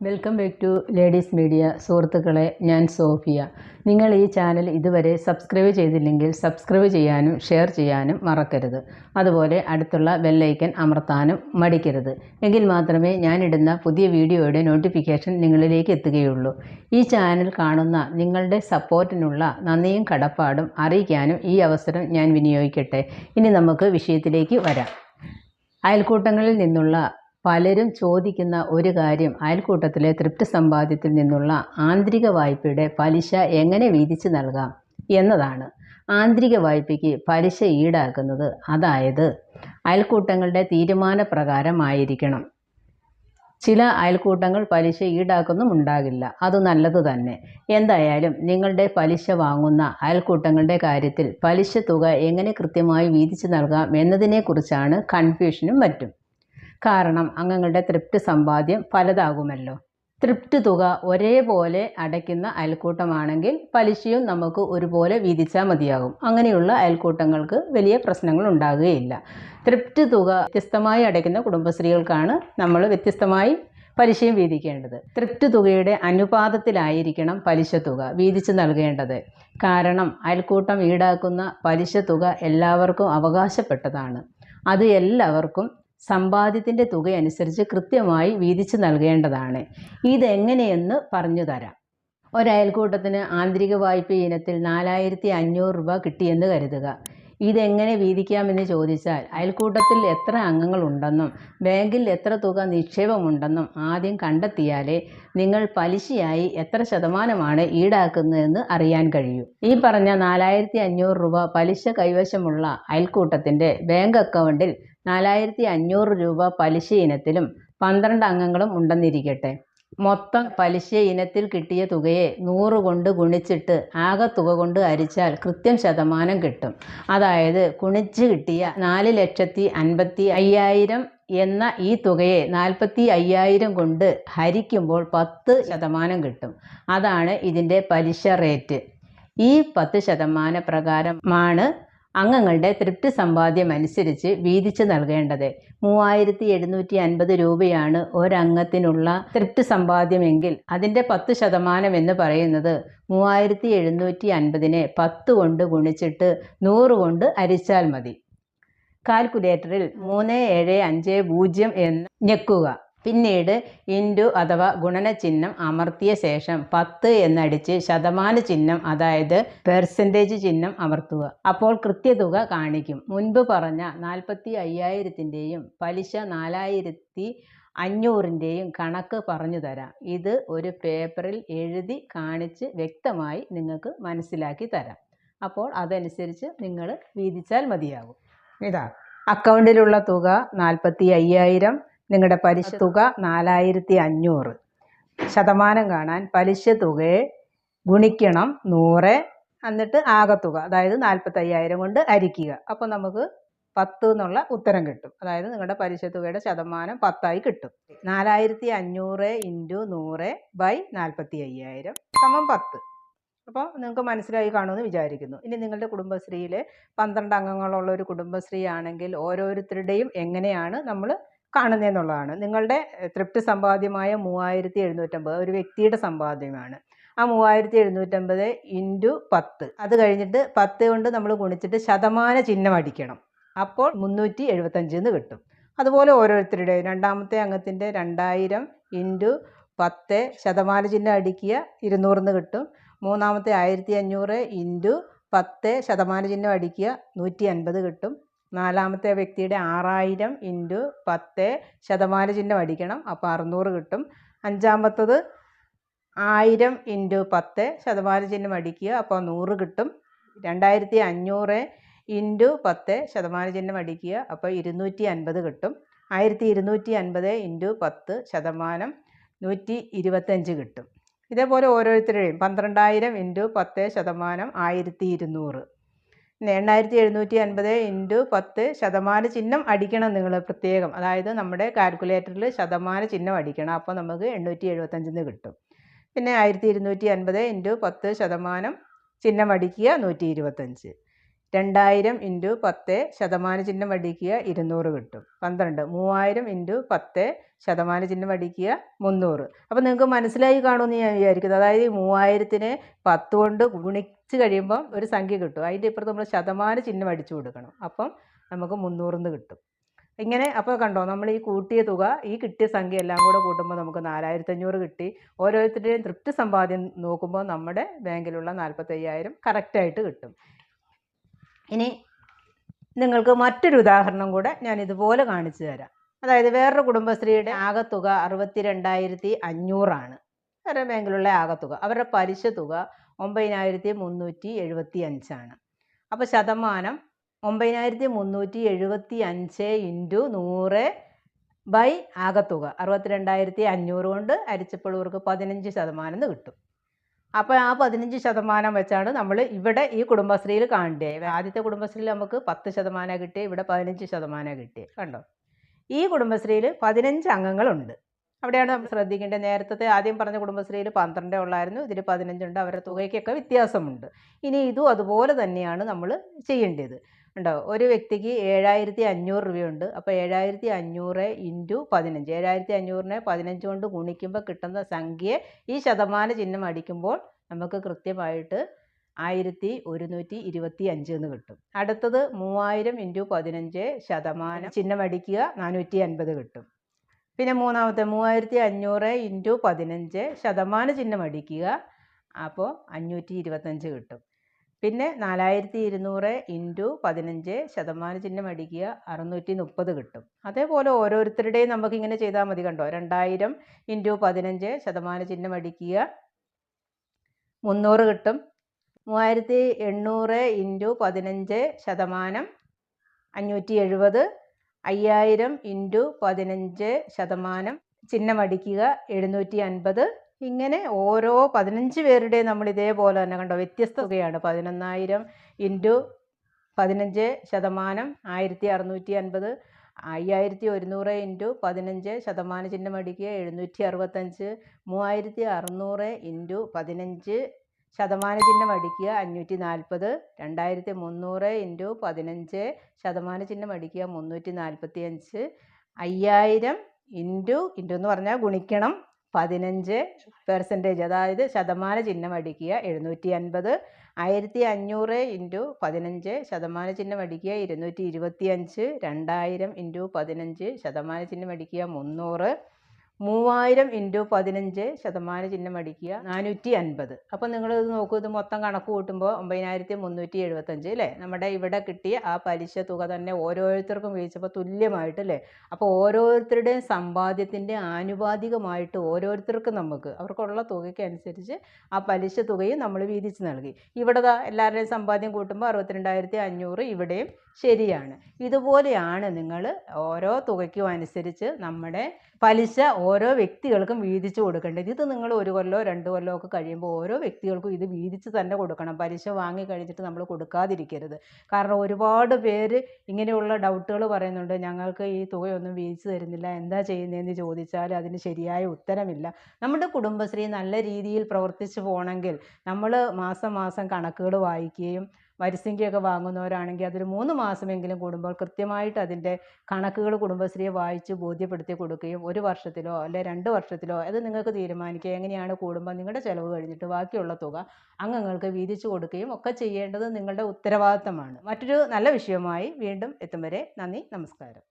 Welcome back to ladies media സുഹൃത്തുക്കളെ ഞാൻ Sophia. നിങ്ങൾ ഈ ചാനൽ ഇതുവരെ സബ്സ്ക്രൈബ് ചെയ്തില്ലെങ്കിൽ സബ്സ്ക്രൈബ് ചെയ്യാനും ഷെയർ ചെയ്യാനും മറക്കരുത്. അതുപോലെ അടുത്തുള്ള ബെല്ലൈക്കൻ അമർത്താനും മടിക്കരുത്. എങ്കിൽ മാത്രമേ ഞാനിടുന്ന പുതിയ വീഡിയോയുടെ നോട്ടിഫിക്കേഷൻ നിങ്ങളിലേക്ക് എത്തുകയുള്ളൂ. ഈ ചാനൽ കാണുന്ന നിങ്ങളുടെ സപ്പോർട്ടിനുള്ള നന്ദിയും കടപ്പാടും അറിയിക്കാനും ഈ അവസരം ഞാൻ വിനിയോഗിക്കട്ടെ. ഇനി നമുക്ക് വിഷയത്തിലേക്ക് വരാം. അയൽക്കൂട്ടങ്ങളിൽ നിന്നുള്ള പലരും ചോദിക്കുന്ന ഒരു കാര്യം അയൽക്കൂട്ടത്തിലെ തൃപ്തി സമ്പാദ്യത്തിൽ നിന്നുള്ള ആന്തരിക വായ്പയുടെ പലിശ എങ്ങനെ വീതിച്ചു നൽകാം എന്നതാണ്. ആന്തരിക വായ്പയ്ക്ക് പലിശ ഈടാക്കുന്നത് അതായത് അയൽക്കൂട്ടങ്ങളുടെ തീരുമാനപ്രകാരമായിരിക്കണം. ചില അയൽക്കൂട്ടങ്ങൾ പലിശ ഈടാക്കുന്നും ഉണ്ടാകില്ല അത് നല്ലത് തന്നെ. എന്തായാലും നിങ്ങളുടെ പലിശ വാങ്ങുന്ന അയൽക്കൂട്ടങ്ങളുടെ കാര്യത്തിൽ പലിശ തുക എങ്ങനെ കൃത്യമായി വീതിച്ചു നൽകാം എന്നതിനെക്കുറിച്ചാണ് കൺഫ്യൂഷനും മറ്റും. കാരണം അംഗങ്ങളുടെ തൃപ്തി സമ്പാദ്യം പലതാകുമല്ലോ. തൃപ്തി തുക ഒരേപോലെ അടയ്ക്കുന്ന അയൽക്കൂട്ടമാണെങ്കിൽ പലിശയും നമുക്ക് ഒരുപോലെ വീതിച്ചാൽ മതിയാകും. അങ്ങനെയുള്ള അയൽക്കൂട്ടങ്ങൾക്ക് വലിയ പ്രശ്നങ്ങൾ ഉണ്ടാകുകയില്ല. തൃപ്തി തുക വ്യത്യസ്തമായി അടയ്ക്കുന്ന കുടുംബശ്രീകൾക്കാണ് നമ്മൾ വ്യത്യസ്തമായി പലിശയും വീതിക്കേണ്ടത്. തൃപ്തി തുകയുടെ അനുപാതത്തിലായിരിക്കണം പലിശ തുക വീതിച്ച് നൽകേണ്ടത്. കാരണം അയൽക്കൂട്ടം ഈടാക്കുന്ന പലിശ തുക എല്ലാവർക്കും അവകാശപ്പെട്ടതാണ്. അത് എല്ലാവർക്കും സമ്പാദ്യത്തിന്റെ തുകയനുസരിച്ച് കൃത്യമായി വീതിച്ച് നൽകേണ്ടതാണ്. ഇതെങ്ങനെയെന്ന് പറഞ്ഞു തരാം. ഒരയൽക്കൂട്ടത്തിന് ആന്തരിക വായ്പ ഇനത്തിൽ നാലായിരത്തി അഞ്ഞൂറ് രൂപ കിട്ടിയെന്ന് കരുതുക. ഇതെങ്ങനെ വീതിക്കാമെന്ന് ചോദിച്ചാൽ അയൽക്കൂട്ടത്തിൽ എത്ര അംഗങ്ങളുണ്ടെന്നും ബാങ്കിൽ എത്ര തുക നിക്ഷേപമുണ്ടെന്നും ആദ്യം കണ്ടെത്തിയാലേ നിങ്ങൾ പലിശയായി എത്ര ശതമാനമാണ് ഈടാക്കുന്നതെന്ന് അറിയാൻ കഴിയൂ. ഈ പറഞ്ഞ നാലായിരത്തി അഞ്ഞൂറ് രൂപ പലിശ കൈവശമുള്ള അയൽക്കൂട്ടത്തിന്റെ ബാങ്ക് അക്കൗണ്ടിൽ നാലായിരത്തി അഞ്ഞൂറ് രൂപ പലിശ ഇനത്തിലും പന്ത്രണ്ട് അംഗങ്ങളും ഉണ്ടെന്നിരിക്കട്ടെ. മൊത്തം പലിശ ഇനത്തിൽ കിട്ടിയ തുകയെ നൂറ് കൊണ്ട് ഗുണിച്ചിട്ട് ആകെ തുക കൊണ്ട് ഹരിച്ചാൽ കൃത്യം ശതമാനം കിട്ടും. അതായത് ഗുണിച്ച് കിട്ടിയ നാല് ലക്ഷത്തി അൻപത്തി അയ്യായിരം എന്ന ഈ തുകയെ നാൽപ്പത്തി അയ്യായിരം കൊണ്ട് ഹരിക്കുമ്പോൾ പത്ത് ശതമാനം കിട്ടും. അതാണ് ഇതിന്റെ പലിശ റേറ്റ്. ഈ പത്ത് ശതമാന പ്രകാരമാണ് അംഗങ്ങളുടെ തൃപ്തി സമ്പാദ്യം അനുസരിച്ച് വീതിച്ച് നൽകേണ്ടത്. മൂവായിരത്തി എഴുന്നൂറ്റി അൻപത് രൂപയാണ് ഒരംഗത്തിനുള്ള തൃപ്തി സമ്പാദ്യമെങ്കിൽ അതിന്റെ പത്ത് ശതമാനം എന്ന് പറയുന്നത് മൂവായിരത്തി എഴുന്നൂറ്റി അൻപതിനെ പത്ത് കൊണ്ട് ഗുണിച്ചിട്ട് നൂറ് കൊണ്ട് അരിച്ചാൽ മതി. കാൽക്കുലേറ്ററിൽ മൂന്ന് ഏഴ് അഞ്ച് പൂജ്യം എന്ന് ഞെക്കുക. പിന്നീട് ഇൻഡു അഥവാ ഗുണന ചിഹ്നം അമർത്തിയ ശേഷം പത്ത് എന്നടിച്ച് ശതമാന ചിഹ്നം അതായത് പെർസെന്റേജ് ചിഹ്നം അമർത്തുക. അപ്പോൾ കൃത്യതുക കാണിക്കും. മുൻപ് പറഞ്ഞ നാൽപ്പത്തി അയ്യായിരത്തിന്റെയും പലിശ നാലായിരത്തി അഞ്ഞൂറിന്റെയും കണക്ക് പറഞ്ഞു തരാം. ഇത് ഒരു പേപ്പറിൽ എഴുതി കാണിച്ച് വ്യക്തമായി നിങ്ങൾക്ക് മനസ്സിലാക്കി തരാം. അപ്പോൾ അതനുസരിച്ച് നിങ്ങൾ വീതിച്ചാൽ മതിയാകും ഇതാ. അക്കൗണ്ടിലുള്ള തുക നാൽപ്പത്തി അയ്യായിരം നിങ്ങളുടെ പലിശ തുക നാലായിരത്തി അഞ്ഞൂറ് ശതമാനം കാണാൻ പലിശ തുകയെ ഗുണിക്കണം നൂറ് എന്നിട്ട് ആകത്തുക അതായത് നാൽപ്പത്തി അയ്യായിരം കൊണ്ട് അരിക്കുക അപ്പോൾ നമുക്ക് പത്ത് എന്നുള്ള ഉത്തരം കിട്ടും. അതായത് നിങ്ങളുടെ പലിശ തുകയുടെ ശതമാനം പത്തായി കിട്ടും. നാലായിരത്തി അഞ്ഞൂറ് ഇന്റു നൂറ് ബൈ നാൽപ്പത്തി അയ്യായിരം സമം പത്ത്. അപ്പോൾ നിങ്ങൾക്ക് മനസ്സിലായി കാണുമെന്ന് വിചാരിക്കുന്നു. ഇനി നിങ്ങളുടെ കുടുംബശ്രീയിൽ പന്ത്രണ്ട് അംഗങ്ങളുള്ള ഒരു കുടുംബശ്രീ ആണെങ്കിൽ ഓരോരുത്തരുടെയും എങ്ങനെയാണ് നമ്മൾ കാണുന്നതെന്നുള്ളതാണ്. നിങ്ങളുടെ തൃപ്തി സമ്പാദ്യമായ മൂവായിരത്തി എഴുന്നൂറ്റമ്പത് ഒരു വ്യക്തിയുടെ സമ്പാദ്യമാണ്. ആ മൂവായിരത്തി എഴുന്നൂറ്റമ്പത് ഇന്റു പത്ത്. അത് കഴിഞ്ഞിട്ട് പത്ത് കൊണ്ട് നമ്മൾ ഗുണിച്ചിട്ട് ശതമാന ചിഹ്നം അടിക്കണം. അപ്പോൾ മുന്നൂറ്റി എഴുപത്തഞ്ച് എന്ന് കിട്ടും. അതുപോലെ ഓരോരുത്തരുടെ രണ്ടാമത്തെ അംഗത്തിന്റെ രണ്ടായിരം ഇന്റു പത്ത് ശതമാന ചിഹ്നം അടിക്കുക ഇരുന്നൂറിന്ന് കിട്ടും. മൂന്നാമത്തെ ആയിരത്തി അഞ്ഞൂറ് ഇന്റു പത്ത് ശതമാന ചിഹ്നം അടിക്കുക നൂറ്റി അൻപത് കിട്ടും. നാലാമത്തെ വ്യക്തിയുടെ ആറായിരം ഇന്റു പത്ത് ശതമാന ചിഹ്നം അടിക്കണം. അപ്പോൾ അറുന്നൂറ് കിട്ടും. അഞ്ചാമത്തത് ആയിരം ഇന്റു പത്ത് ശതമാന ചിഹ്നം അടിക്കുക. അപ്പോൾ നൂറ് കിട്ടും. രണ്ടായിരത്തി അഞ്ഞൂറ് ഇന്റു പത്ത് ശതമാന ചിഹ്നം അടിക്കുക. അപ്പോൾ ഇരുന്നൂറ്റി അൻപത് കിട്ടും. ആയിരത്തി ഇരുന്നൂറ്റി അൻപത് ഇന്റു പത്ത് ശതമാനം നൂറ്റി ഇരുപത്തഞ്ച് കിട്ടും. ഇതേപോലെ ഓരോരുത്തരുടെയും പന്ത്രണ്ടായിരം ഇന്റു പത്ത് ശതമാനം ആയിരത്തി ഇരുന്നൂറ്. എണ്ണായിരത്തി എഴുന്നൂറ്റി അൻപത് ഇന്റു പത്ത് ശതമാന ചിഹ്നം അടിക്കണം നിങ്ങൾ പ്രത്യേകം. അതായത് നമ്മുടെ കാൽക്കുലേറ്ററിൽ ശതമാന ചിഹ്നം അടിക്കണം. അപ്പോൾ നമുക്ക് എണ്ണൂറ്റി എഴുപത്തഞ്ചിന്ന് കിട്ടും. പിന്നെ ആയിരത്തി ഇരുന്നൂറ്റി അൻപത് ഇന്റു പത്ത് ശതമാനം ചിഹ്നം അടിക്കുക നൂറ്റി ഇരുപത്തഞ്ച് രണ്ടായിരം ഇന്റു പത്ത് ശതമാന ചിഹ്നം അടിക്കുക ഇരുന്നൂറ് കിട്ടും. പന്ത്രണ്ട് മൂവായിരം ഇന്റു പത്ത് ശതമാന ചിഹ്നം അടിക്കുക മുന്നൂറ്. അപ്പോൾ നിങ്ങൾക്ക് മനസ്സിലായി കാണുമെന്ന് ഞാൻ വിചാരിക്കുന്നത് അതായത് ഈ മൂവായിരത്തിന് പത്ത് കൊണ്ട് ഗുണിച്ച് കഴിയുമ്പം ഒരു സംഖ്യ കിട്ടും. അതിന്റെ ഇപ്പുറത്ത് നമ്മൾ ശതമാന ചിഹ്നം അടിച്ചു കൊടുക്കണം. അപ്പം നമുക്ക് മുന്നൂറിന്ന് കിട്ടും. ഇങ്ങനെ അപ്പോൾ കണ്ടോ നമ്മൾ ഈ കൂട്ടിയ തുക ഈ കിട്ടിയ സംഖ്യ എല്ലാം കൂടെ കൂട്ടുമ്പോൾ നമുക്ക് നാലായിരത്തഞ്ഞൂറ് കിട്ടി. ഓരോരുത്തരുടെയും തൃപ്തി സമ്പാദ്യം നോക്കുമ്പോൾ നമ്മുടെ ബാങ്കിലുള്ള നാൽപ്പത്തയ്യായിരം കറക്റ്റായിട്ട് കിട്ടും. ഇനി നിങ്ങൾക്ക് മറ്റൊരു ഉദാഹരണം കൂടെ ഞാൻ ഇതുപോലെ കാണിച്ചു തരാം. അതായത് വേറൊരു കുടുംബശ്രീയുടെ ആകത്തുക അറുപത്തി രണ്ടായിരത്തി അഞ്ഞൂറാണ് വേറെ ബാങ്കിലുള്ള ആകത്തുക. അവരുടെ പലിശ തുക ഒമ്പതിനായിരത്തി മുന്നൂറ്റി എഴുപത്തി അഞ്ചാണ് അപ്പോൾ ശതമാനം ഒമ്പതിനായിരത്തി മുന്നൂറ്റി എഴുപത്തി അഞ്ച് ഇന്റു നൂറ് ബൈ ആകത്തുക. അറുപത്തിരണ്ടായിരത്തി അഞ്ഞൂറ് കൊണ്ട് അരിച്ചപ്പോൾ ഇവർക്ക് പതിനഞ്ച് ശതമാനം എന്ന് കിട്ടും. അപ്പോൾ ആ പതിനഞ്ച് ശതമാനം വെച്ചാണ് നമ്മൾ ഇവിടെ ഈ കുടുംബശ്രീയിൽ കാണേണ്ടത് ആദ്യത്തെ കുടുംബശ്രീയിൽ നമുക്ക് പത്ത് ശതമാനം കിട്ടി ഇവിടെ പതിനഞ്ച് ശതമാനം കിട്ടി. കണ്ടോ? ഈ കുടുംബശ്രീയിൽ പതിനഞ്ച് അംഗങ്ങളുണ്ട്. അവിടെയാണ് നമ്മൾ ശ്രദ്ധിക്കേണ്ടത്. നേരത്തെ ആദ്യം പറഞ്ഞ കുടുംബശ്രീയിൽ പന്ത്രണ്ടേ ഉള്ളായിരുന്നു. ഇതിൽ പതിനഞ്ചുണ്ട് അവരുടെ തുകയ്ക്കൊക്കെ വ്യത്യാസമുണ്ട്. ഇനി ഇതും അതുപോലെ തന്നെയാണ് നമ്മൾ ചെയ്യേണ്ടത്. ഉണ്ടോ ഒരു വ്യക്തിക്ക് ഏഴായിരത്തി അഞ്ഞൂറ് രൂപയുണ്ട്. അപ്പോൾ ഏഴായിരത്തി അഞ്ഞൂറ് ഇന്റു പതിനഞ്ച്. ഏഴായിരത്തി അഞ്ഞൂറിനെ പതിനഞ്ച് കൊണ്ട് ഗുണിക്കുമ്പോൾ കിട്ടുന്ന സംഖ്യയെ ഈ ശതമാന ചിഹ്നം അടിക്കുമ്പോൾ നമുക്ക് കൃത്യമായിട്ട് ആയിരത്തി ഒരുന്നൂറ്റി ഇരുപത്തി അഞ്ച് എന്ന് കിട്ടും. അടുത്തത് മൂവായിരം ഇന്റു പതിനഞ്ച് ശതമാനം ചിഹ്നം അടിക്കുക നാനൂറ്റി അൻപത് കിട്ടും. പിന്നെ മൂന്നാമത്തെ മൂവായിരത്തി അഞ്ഞൂറ് ഇന്റു പതിനഞ്ച് ശതമാന ചിഹ്നം അടിക്കുക അപ്പോൾ അഞ്ഞൂറ്റി ഇരുപത്തഞ്ച് കിട്ടും. പിന്നെ നാലായിരത്തി ഇരുന്നൂറ് ഇന്റു പതിനഞ്ച് ശതമാന ചിഹ്നം അടിക്കുക അറുന്നൂറ്റി മുപ്പത് കിട്ടും. അതേപോലെ ഓരോരുത്തരുടെയും നമുക്ക് ഇങ്ങനെ ചെയ്താൽ മതി കണ്ടോ? രണ്ടായിരം ഇന്റു പതിനഞ്ച് ശതമാന ചിഹ്നം അടിക്കുക മുന്നൂറ് കിട്ടും. മൂവായിരത്തി എണ്ണൂറ് ഇന്റു പതിനഞ്ച് ശതമാനം അഞ്ഞൂറ്റി എഴുപത് അയ്യായിരം ഇന്റു പതിനഞ്ച് ശതമാനം ചിഹ്നം അടിക്കുക എഴുന്നൂറ്റി അൻപത് ഇങ്ങനെ ഓരോ പതിനഞ്ച് പേരുടെ നമ്മൾ ഇതേപോലെ തന്നെ കണ്ടോ? വ്യത്യസ്ത തുകയാണ്. പതിനൊന്നായിരം ഇന്റു പതിനഞ്ച് ശതമാനം ആയിരത്തി അറുന്നൂറ്റി അൻപത് അയ്യായിരത്തി ഒരുന്നൂറ് ഇന്റു പതിനഞ്ച് ശതമാന ചിഹ്നം അടിക്കുക. എഴുന്നൂറ്റി അറുപത്തഞ്ച് മൂവായിരത്തി അറുന്നൂറ് ഇന്റു പതിനഞ്ച് ശതമാന ചിഹ്നം അടിക്കുക. അഞ്ഞൂറ്റി നാൽപ്പത് രണ്ടായിരത്തി മുന്നൂറ് ഇന്റു പതിനഞ്ച് ശതമാന ചിഹ്നം അടിക്കുക. മുന്നൂറ്റി നാൽപ്പത്തി അഞ്ച് അയ്യായിരം ഇന്റു ഇന്റു എന്ന് പറഞ്ഞാൽ ഗുണിക്കണം. പതിനഞ്ച് പെർസെന്റേജ് അതായത് ശതമാന ചിഹ്നം അടിക്കുക എഴുന്നൂറ്റി അൻപത് ആയിരത്തി അഞ്ഞൂറ് ഇന്റു പതിനഞ്ച് ശതമാന ചിഹ്നം അടിക്കുക ഇരുന്നൂറ്റി ഇരുപത്തി അഞ്ച് രണ്ടായിരം ഇന്റു പതിനഞ്ച് ശതമാന ചിഹ്നം അടിക്കുക മുന്നൂറ്. മൂവായിരം ഇന്റു പതിനഞ്ച് ശതമാന ചിഹ്നം അടിക്കുക. നാനൂറ്റി അൻപത് അപ്പോൾ നിങ്ങൾ ഇത് നോക്കൂ ഇത് മൊത്തം കണക്ക് കൂട്ടുമ്പോൾ ഒമ്പതിനായിരത്തി മുന്നൂറ്റി എഴുപത്തഞ്ച് അല്ലേ നമ്മുടെ ഇവിടെ കിട്ടിയ ആ പലിശ തുക തന്നെ ഓരോരുത്തർക്കും വീഴ്ചപ്പോൾ തുല്യമായിട്ട് അല്ലേ അപ്പോൾ ഓരോരുത്തരുടെയും സമ്പാദ്യത്തിന്റെ ആനുപാതികമായിട്ട് ഓരോരുത്തർക്കും നമുക്ക് അവർക്കുള്ള തുകയ്ക്ക് അനുസരിച്ച് ആ പലിശ തുകയും നമ്മൾ വീതിച്ച് നൽകി. ഇവിടെ എല്ലാവരുടെയും സമ്പാദ്യം കൂട്ടുമ്പോൾ അറുപത്തിരണ്ടായിരത്തി അഞ്ഞൂറ് ഇവിടെയും ശരിയാണ്. ഇതുപോലെയാണ് നിങ്ങൾ ഓരോ തുകയ്ക്കും അനുസരിച്ച് നമ്മുടെ പലിശ ഓരോ വ്യക്തികൾക്കും വീതിച്ച് കൊടുക്കേണ്ടത്. ഇത് നിങ്ങൾ ഒരു കൊല്ലോ രണ്ട് കൊല്ലോ ഒക്കെ കഴിയുമ്പോൾ ഓരോ വ്യക്തികൾക്കും ഇത് വീതിച്ച് തന്നെ കൊടുക്കണം. പലിശ വാങ്ങി കഴിഞ്ഞിട്ട് നമ്മൾ കൊടുക്കാതിരിക്കരുത്. കാരണം ഒരുപാട് പേര് ഇങ്ങനെയുള്ള ഡൗട്ടുകൾ പറയുന്നുണ്ട്. ഞങ്ങൾക്ക് ഈ തുകയൊന്നും വീതിച്ച് തരുന്നില്ല. എന്താ ചെയ്യുന്നതെന്ന് ചോദിച്ചാൽ അതിന് ശരിയായ ഉത്തരമില്ല. നമ്മുടെ കുടുംബശ്രീ നല്ല രീതിയിൽ പ്രവർത്തിച്ചു പോകണമെങ്കിൽ നമ്മൾ മാസം മാസം കണക്കുകൾ വായിക്കുകയും വരിസംഖ്യയൊക്കെ വാങ്ങുന്നവരാണെങ്കിൽ അതൊരു മൂന്ന് മാസമെങ്കിലും കൂടുമ്പോൾ കൃത്യമായിട്ട് അതിന്റെ കണക്കുകൾ കുടുംബശ്രീയെ വായിച്ച് ബോധ്യപ്പെടുത്തി കൊടുക്കുകയും ഒരു വർഷത്തിലോ അല്ലെ രണ്ട് വർഷത്തിലോ അത് നിങ്ങൾക്ക് തീരുമാനിക്കുക എങ്ങനെയാണ് കൂടുമ്പോൾ നിങ്ങളുടെ ചിലവ് കഴിഞ്ഞിട്ട് ബാക്കിയുള്ള തുക അംഗങ്ങൾക്ക് വീതിച്ചു കൊടുക്കുകയും ഒക്കെ ചെയ്യേണ്ടത് നിങ്ങളുടെ ഉത്തരവാദിത്തമാണ്. മറ്റൊരു നല്ല വിഷയവുമായി വീണ്ടും എത്തും വരെ നന്ദി നമസ്കാരം.